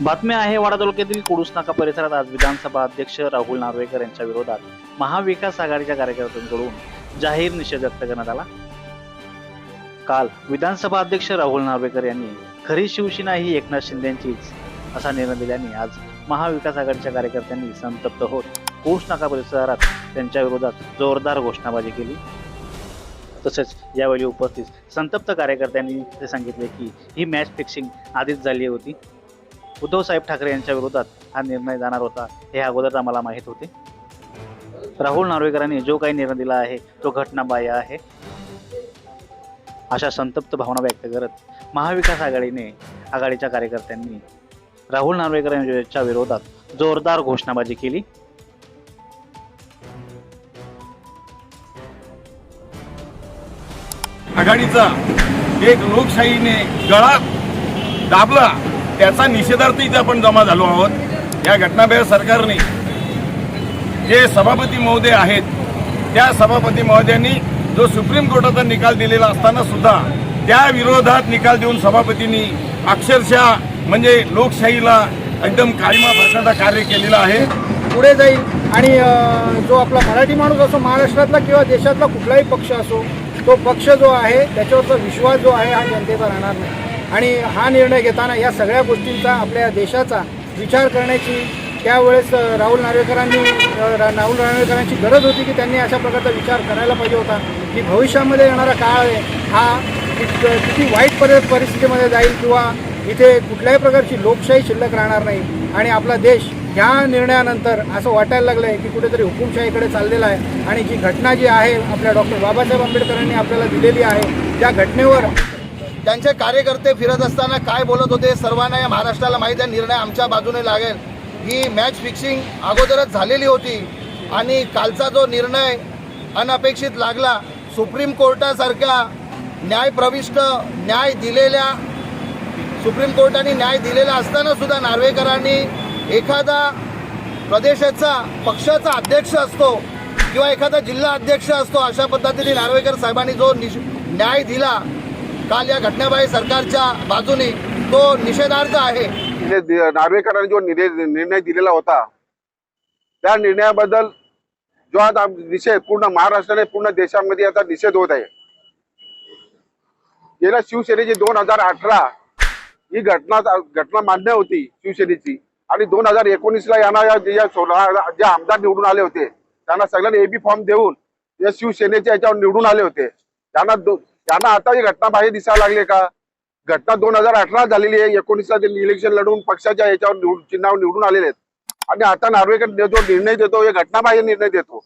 बातम्या आहे वाडा तालुक्यातील कुडूस नाका परिसरात आज विधानसभा अध्यक्ष राहुल नार्वेकर यांच्या विरोधात महाविकास आघाडीच्या कार्यकर्त्यांकडून जाहीर निषेध व्यक्त करण्यात आला. काल विधानसभा अध्यक्ष राहुल नार्वेकर यांनी खरी शिवसेना ही एकनाथ शिंदेचीच असा निर्णय दिल्याने आज महाविकास आघाडीच्या कार्यकर्त्यांनी संतप्त होत कुडूस नाका परिसरात त्यांच्या विरोधात जोरदार घोषणाबाजी केली. तसेच यावेळी उपस्थित संतप्त कार्यकर्त्यांनी ते सांगितले की ही मॅच फिक्सिंग आधीच झाली होती. उद्धव साहेब ठाकरे यांच्या विरोधात हा निर्णय जाणार होता हे अगोदरच आम्हाला माहीत होते. राहुल नार्वेकरांनी जो काही निर्णय दिला आहे तो घटनाबाह्य आहे. अशा संतप्त भावना व्यक्त करत महाविकास आघाडीने आघाडीच्या कार्यकर्त्यांनी राहुल नार्वेकर यांच्या विरोधात जोरदार घोषणाबाजी केली. आघाडीचा एक लोकशाहीने गळा दाबला. त्याचा निषेधार्थ इथे आपण जमा झालो आहोत. या घटनाबाह्य सरकारने जे सभापती महोदय आहेत त्या सभापती महोदयांनी जो सुप्रीम कोर्टाचा निकाल दिलेला असताना सुद्धा त्या विरोधात निकाल देऊन सभापतींनी अक्षरशः म्हणजे लोकशाहीला एकदम काळीमा भरण्याचा कार्य केलेलं आहे. पुढे जाईल. आणि जो आपला मराठी माणूस असो महाराष्ट्रातला किंवा देशातला कुठलाही पक्ष असो तो पक्ष जो आहे त्याच्यावरचा विश्वास जो आहे हा जनतेचा राहणार नाही. आणि हा निर्णय घेताना या सगळ्या गोष्टींचा आपल्या देशाचा विचार करण्याची त्यावेळेस राहुल नार्वेकरांनी रा- राहुल नार्वेकरांची गरज होती की त्यांनी अशा प्रकारचा विचार करायला पाहिजे होता की भविष्यामध्ये येणारा काळ आहे हा किती वाईट परि परिस्थितीमध्ये जाईल किंवा इथे कुठल्याही प्रकारची लोकशाही शिल्लक राहणार नाही आणि आपला देश ह्या निर्णयानंतर असं वाटायला लागलं आहे की कुठेतरी हुकुमशाहीकडे चाललेला आहे आणि जी घटना जी आहे आपल्या डॉक्टर बाबासाहेब आंबेडकरांनी आपल्याला दिलेली आहे त्या घटनेवर त्यांचे कार्यकर्ते फिरत असताना काय बोलत होते सर्वांना या महाराष्ट्राला माहीत आहे निर्णय आमच्या बाजूने लागेल. ही मॅच फिक्सिंग अगोदरच झालेली होती. आणि कालचा जो निर्णय अनपेक्षित लागला सुप्रीम कोर्टासारख्या न्यायप्रविष्ट न्याय दिलेल्या सुप्रीम कोर्टाने न्याय दिलेला असताना सुद्धा नार्वेकरांनी एखादा प्रदेशाचा पक्षाचा अध्यक्ष असतो किंवा एखादा जिल्हा अध्यक्ष असतो अशा पद्धतीने नार्वेकर साहेबांनी जो निश न्याय दिला काल या घटनाबाह्य सरकारच्या बाजूने तो निषेधार्थ आहे. नार्वेकरांनी जो निर्णय दिलेला होता त्या निर्णयाबद्दल जो आता निषेध पूर्ण महाराष्ट्राने पूर्ण देशामध्ये आता निषेध होत आहे. गेल्या शिवसेनेची दोन हजार अठरा ही घटना घटना मान्य होती शिवसेनेची. आणि दोन हजार एकोणीसला यांना या जे आमदार निवडून आले होते त्यांना सगळ्यांना एबी फॉर्म देऊन या शिवसेनेच्या याच्यावर निवडून आले होते. त्यांना त्यांना आता ही घटना बाहेर दिसायला लागले का? घटना दोन हजार अठरा झालेली आहे. एकोणीसला ते इलेक्शन लढवून पक्षाच्या याच्यावर निवड चिन्हावर निवडून आलेले आहेत. आणि आता नार्वेकर जो निर्णय देतो हे घटनाबाह्य निर्णय देतो.